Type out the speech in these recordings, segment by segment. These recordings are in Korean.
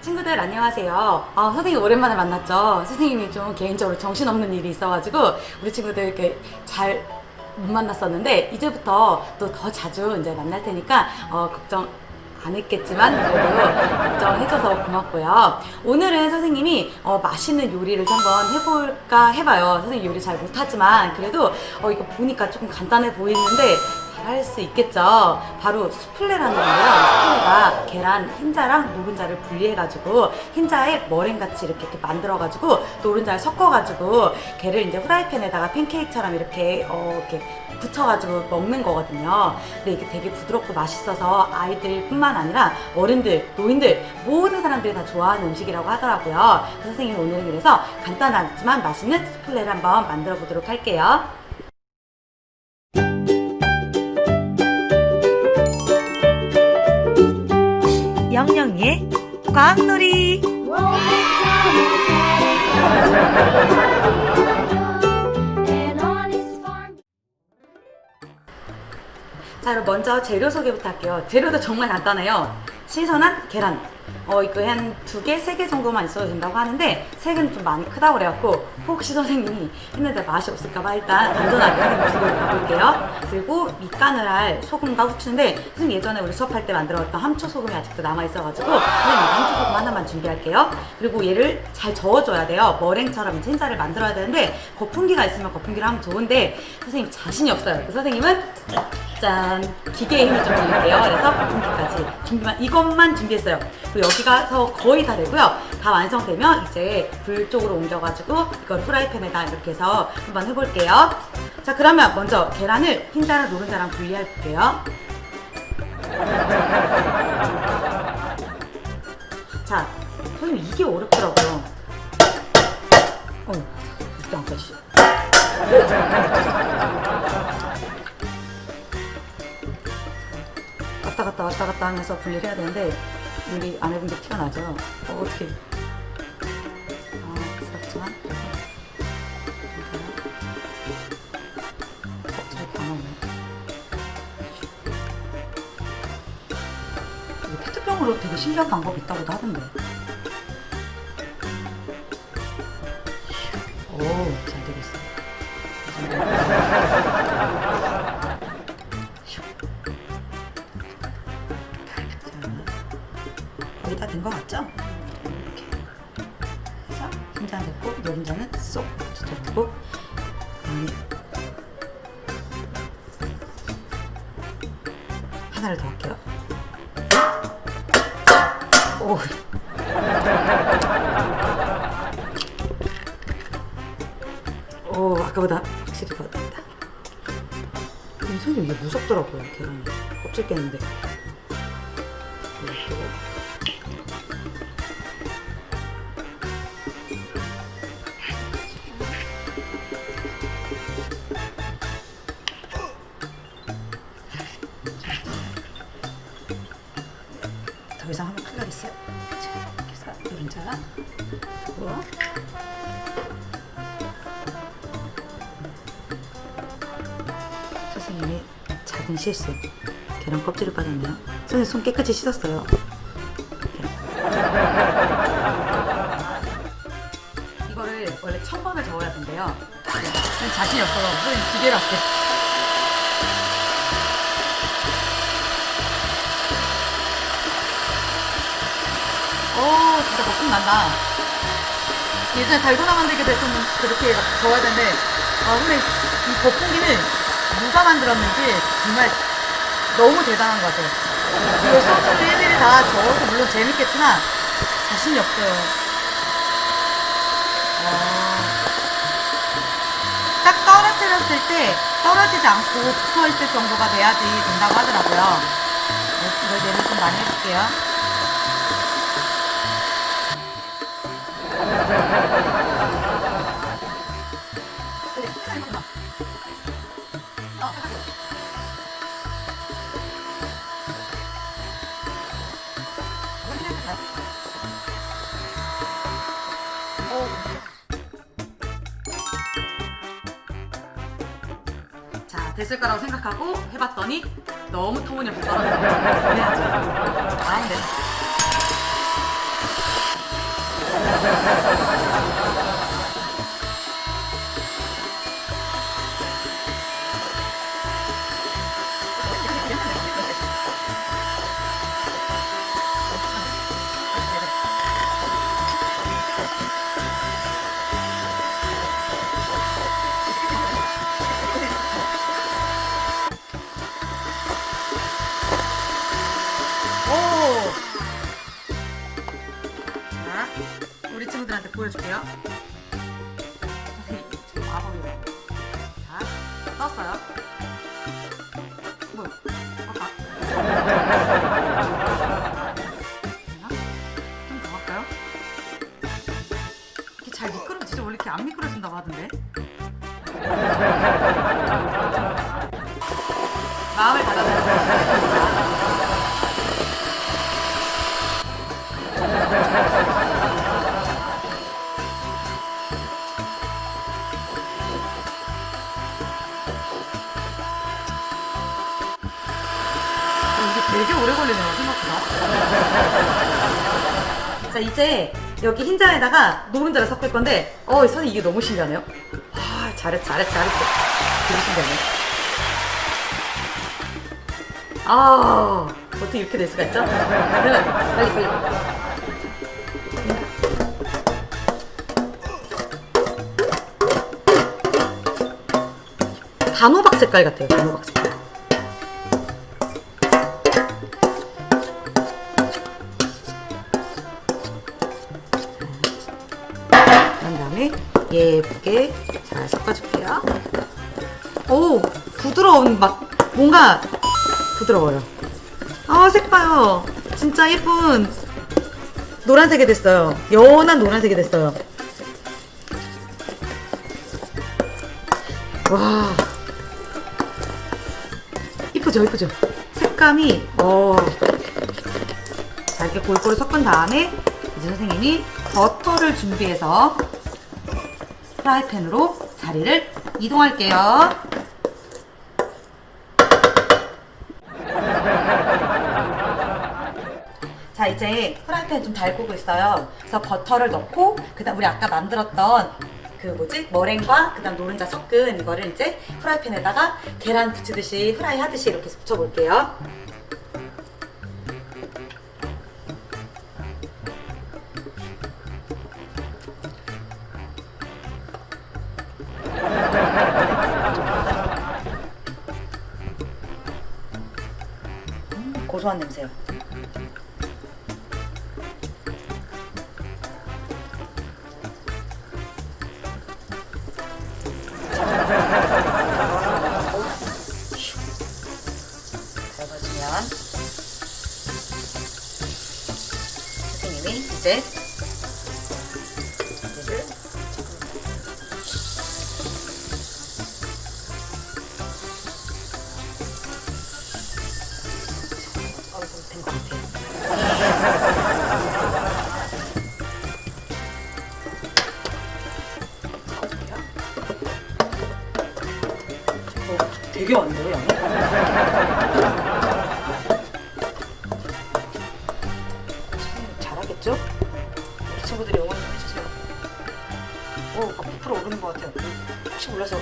친구들 안녕하세요. 아, 선생님 오랜만에 만났죠. 선생님이 좀 개인적으로 정신없는 일이 있어가지고 우리 친구들 이렇게 잘 못 만났었는데 이제부터 또 더 자주 이제 만날 테니까 어, 걱정 안 했겠지만 그래도 걱정해줘서 고맙고요. 오늘은 선생님이 어, 맛있는 요리를 좀 한번 해볼까 해봐요. 선생님 요리 잘 못하지만 그래도 어, 이거 보니까 조금 간단해 보이는데 잘할 수 있겠죠. 바로 수플레라는 건데요. 수플레가 계란 흰자랑 노른자를 분리해가지고 흰자에 머랭같이 이렇게, 이렇게 만들어가지고 노른자를 섞어가지고 걔를 이제 후라이팬에다가 팬케이크처럼 이렇게 어, 이렇게 붙여가지고 먹는 거거든요. 근데 이게 되게 부드럽고 맛있어서 아이들뿐만 아니라 어른들, 노인들 모든 사람들이 다 좋아하는 음식이라고 하더라고요. 그래서 선생님이 오늘은 그래서 간단하지만 맛있는 수플레를 한번 만들어 보도록 할게요. 과학놀이. 자, 그럼 먼저 재료 소개부터 할게요. 재료도 정말 간단해요. 신선한 계란. 어, 이거 한 두 개, 세 개 정도만 있어도 된다고 하는데, 세 개는 좀 많이 크다고 그래갖고, 혹시 선생님이 했는데 맛이 없을까봐 일단 안전하게 한두 개를 가볼게요. 그리고 밑간을 할 소금과 후추인데, 선생님 예전에 우리 수업할 때 만들었던 함초 소금이 아직도 남아있어가지고, 선생님 함초 소금 하나만 준비할게요. 그리고 얘를 잘 저어줘야 돼요. 머랭처럼 흰자를 만들어야 되는데, 거품기가 있으면 거품기를 하면 좋은데, 선생님 자신이 없어요. 그래서 선생님은 짠 기계의 힘을 좀 빌릴게요. 그래서 거품기까지 준비만 이것만 준비했어요. 그리고 여기 가서 거의 다 되고요. 다 완성되면 이제 불 쪽으로 옮겨가지고 이걸 프라이팬에다 이렇게 해서 한번 해볼게요. 자 그러면 먼저 계란을 흰자랑 노른자랑 분리해 볼게요. 자 선생님 이게 어렵더라고요. 어, 이때 안 빠지죠. 갔다 왔다 갔다 하면서 분리를 해야 되는데 우리 안 해본 게 티가 나죠? 어, 어떻게? 아, 어, 페트병으로 되게 신기한 방법이 있다고도 하던데. 오, 잘 되고 있어. 거의 다 된 것 같죠? 이렇게 해서 흰자 됐고 노른자는 쏙 젖어두고 음. 하나를 더 할게요. 오. 오 아까보다 확실히 더. 근데 손님 이게 무섭더라고요 계란이 껍질 깼는데. 이렇게. 작은 실수. 계란 껍질이 빠졌네요. 선생님 손 깨끗이 씻었어요. 이거를 원래 천 번을 저어야 된대요. 네. 자신이 없어서 선생님 기계로 할게. 오, 진짜 거품 난다. 예전에 달고나 만들기 도 했으면 그렇게 저어야 되는데, 아, 근데 이 거품기는 누가 만들었는지 정말 너무 대단한 것 같아요. 이거 수업도 일일이 다 적어서 물론 재밌겠지만 자신이 없어요. 와. 딱 떨어뜨렸을 때 떨어지지 않고 붙어 있을 정도가 돼야지 된다고 하더라고요. 네, 이걸 내를 좀 많이 해볼게요. 거라고 생각하고 해봤더니 너무 터무니없이 떨어져서 그래야지 마음 내놨어요. 네, 보여줄게요. 선생님, 지금 마법이에요. 자, 떴어요. 뭐야? 어, 아. 됐나? 좀더 할까요? 이렇게 잘 미끄러지죠? 원래 이렇게 안 미끄러진다고 하던데. 마음을 닫아주세 이제 여기 흰자에다가 노른자를 섞을 건데, 어, 선생님 이게 너무 신기하네요. 아, 잘했, 잘했, 잘했어. 되게 신기하네. 아, 어떻게 이렇게 될 수가 있죠? 빨리, 빨리. 단호박 색깔 같아요, 단호박 색깔. 다음에 예쁘게 잘 섞어줄게요. 오, 부드러운 막 뭔가 부드러워요. 아, 색 봐요. 진짜 예쁜 노란색이 됐어요. 연한 노란색이 됐어요. 와. 이쁘죠, 이쁘죠? 색감이, 어. 자, 이렇게 골고루 섞은 다음에 이제 선생님이 버터를 준비해서 프라이팬으로 자리를 이동할게요. 자, 이제 프라이팬 좀 달구고 있어요. 그래서 버터를 넣고, 그 다음 우리 아까 만들었던 그 뭐지? 머랭과 그 다음 노른자 섞은 이거를 이제 프라이팬에다가 계란 붙이듯이 후라이 하듯이 이렇게 붙여볼게요. 이 이제 된것 같아요. 어, 되게 많네요, 양이. 것 같아요. 혹시 몰라서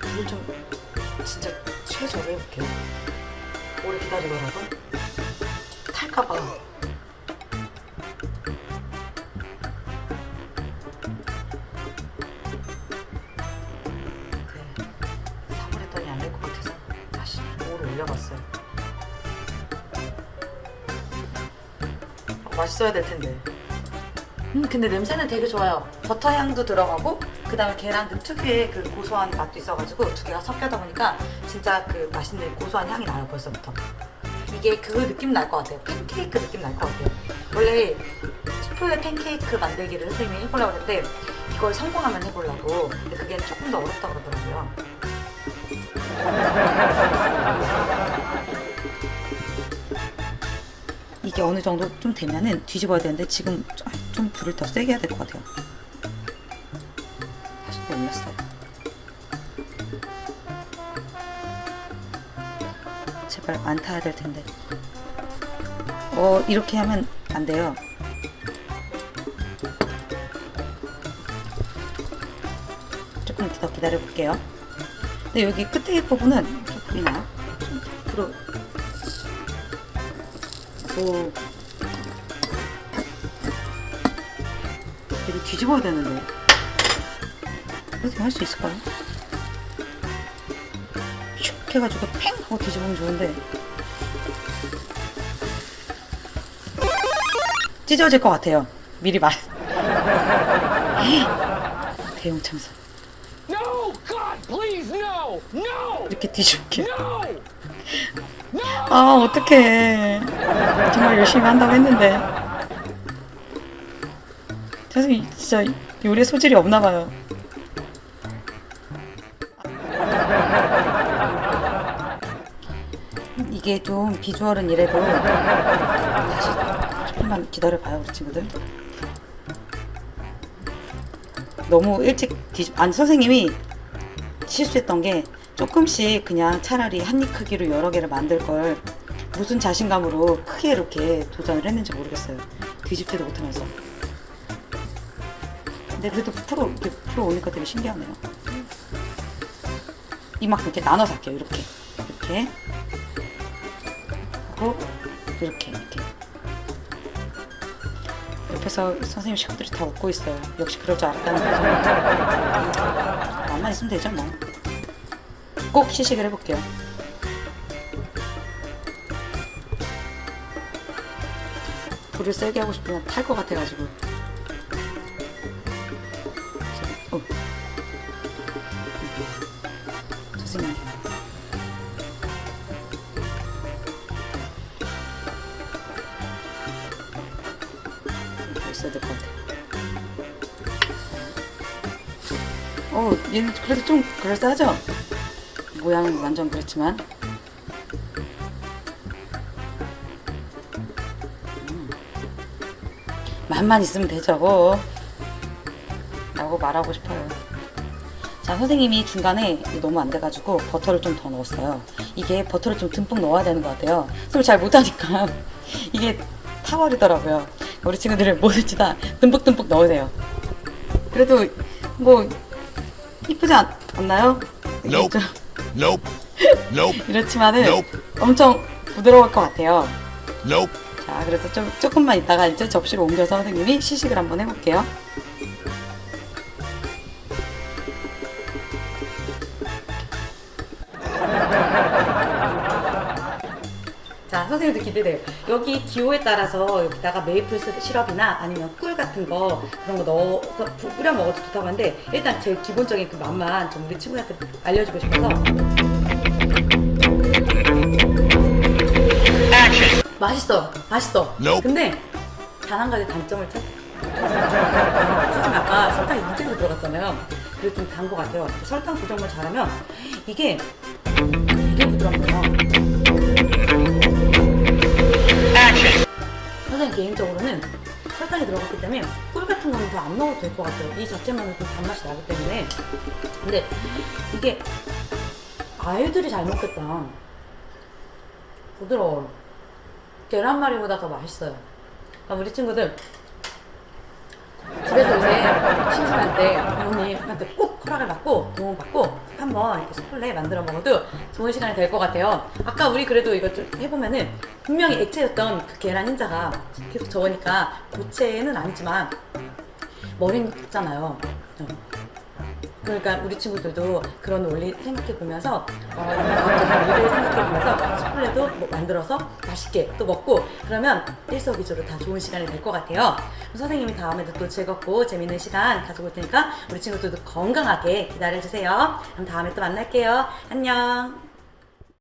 물을 좀 진짜 최저로 해볼게요. 오래 기다리더라도 탈까봐. 네, 사물했더니 안 될 것 같아서 다시 오래 올려봤어요. 맛있어야 될 텐데. 음, 근데 냄새는 되게 좋아요. 버터 향도 들어가고, 그 다음에 계란 그 특유의 그 고소한 맛도 있어가지고 두 개가 섞여다 보니까 진짜 그 맛있는 고소한 향이 나요, 벌써부터. 이게 그 느낌 날 것 같아요. 팬케이크 느낌 날 것 같아요. 원래 수플레 팬케이크 만들기를 선생님이 해보려고 했는데, 이걸 성공하면 해보려고. 근데 그게 조금 더 어렵다고 그러더라고요. 이게 어느 정도 좀 되면은 뒤집어야 되는데 지금 좀- 좀 불을 더 세게 해야 될 것 같아요. 제발 안 타야 될 텐데. 어 이렇게 하면 안 돼요. 조금 더 기다려 볼게요. 근데 여기 끝에 부분은 나요. 좀 불을 오. 이거 뒤집어야 되는데. 선생님 할수 있을까요? 슉 해가지고 팽 하고 뒤집으면 좋은데. 찢어질 것 같아요. 미리 말. 대용 참사. 이렇게 뒤집게. 아 어떡해 정말 열심히 한다고 했는데 선생님 진짜 요리에 소질이 없나 봐요 이게 좀 비주얼은 이래도 다시 조금만 기다려봐요 우리 친구들 너무 일찍 뒤집 아니 선생님이 실수했던 게 조금씩 그냥 차라리 한 입 크기로 여러 개를 만들 걸 무슨 자신감으로 크게 이렇게 도전을 했는지 모르겠어요. 뒤집지도 못하면서. 근데 그래도 프로 이렇게 프로 오니까 되게 신기하네요. 이만큼 이렇게 나눠서 할게요. 이렇게 이렇게 하고 이렇게 이렇게. 옆에서 선생님 식구들이 다 웃고 있어요. 역시 그럴 줄 알았다는 거죠. 맘만 있으면 되죠 뭐. 꼭 시식을 해볼게요. 불을 세게 하고 싶으면 탈 것 같아가지고. 얘는 그래도 좀 그럴싸하죠? 모양은 완전 그렇지만. 음. 맛만 있으면 되죠. 뭐 라고 말하고 싶어요. 자 선생님이 중간에 너무 안 돼가지고 버터를 좀 더 넣었어요. 이게 버터를 좀 듬뿍 넣어야 되는 것 같아요. 선생님 잘 못하니까. 이게 타버리더라고요. 우리 친구들은 뭐든지 다 듬뿍듬뿍 넣으세요. 그래도 뭐 이쁘지 않, 않나요? Nope. 좀 Nope. Nope. 이렇지만은 Nope. 엄청 부드러울 것 같아요. Nope. 자, 그래서 좀 조금만 있다가 이제 접시로 옮겨서 선생님이 시식을 한번 해볼게요. 기대돼요. 여기 기호에 따라서 여기다가 메이플 시- 시럽이나 아니면 꿀 같은 거 그런 거 넣어서 부- 뿌려 먹어도 좋다고 하는데 일단 제일 기본적인 그 맛만 좀 우리 친구한테 알려주고 싶어서 맛있어, 맛있어. 근데 단 한 가지 단점을 찾. 선생님 아까 설탕이 문제로 들어갔잖아요. 그게 좀단 것 같아요. 설탕 조정을 잘하면 이게 되게 부드럽네요. 선생님 개인적으로는 설탕이 들어갔기 때문에 꿀 같은 거는 더 안 넣어도 될 것 같아요. 이 자체만으로 좀 단맛이 나기 때문에. 근데 이게 아이들이 잘 먹겠다. 부드러워요. 계란말이보다 더 맛있어요. 그러니까 우리 친구들 집에서 요새 심심할 때 부모님한테 꼭 허락을 받고 도움 받고 한번 이렇게 수플레 만들어 먹어도 좋은 시간이 될 것 같아요. 아까 우리 그래도 이거 좀 해보면은 분명히 액체였던 그 계란 흰자가 계속 저으니까 고체는 아니지만 머리는 있잖아요. 그러니까 우리 친구들도 그런 원리 생각해 보면서 어, 과학적인 원리를 생각해 보면서 스플레도 뭐 만들어서 맛있게 또 먹고 그러면 일석이조로 다 좋은 시간이 될 것 같아요. 선생님이 다음에도 또 즐겁고 재밌는 시간 가져올 테니까 우리 친구들도 건강하게 기다려 주세요. 그럼 다음에 또 만날게요. 안녕.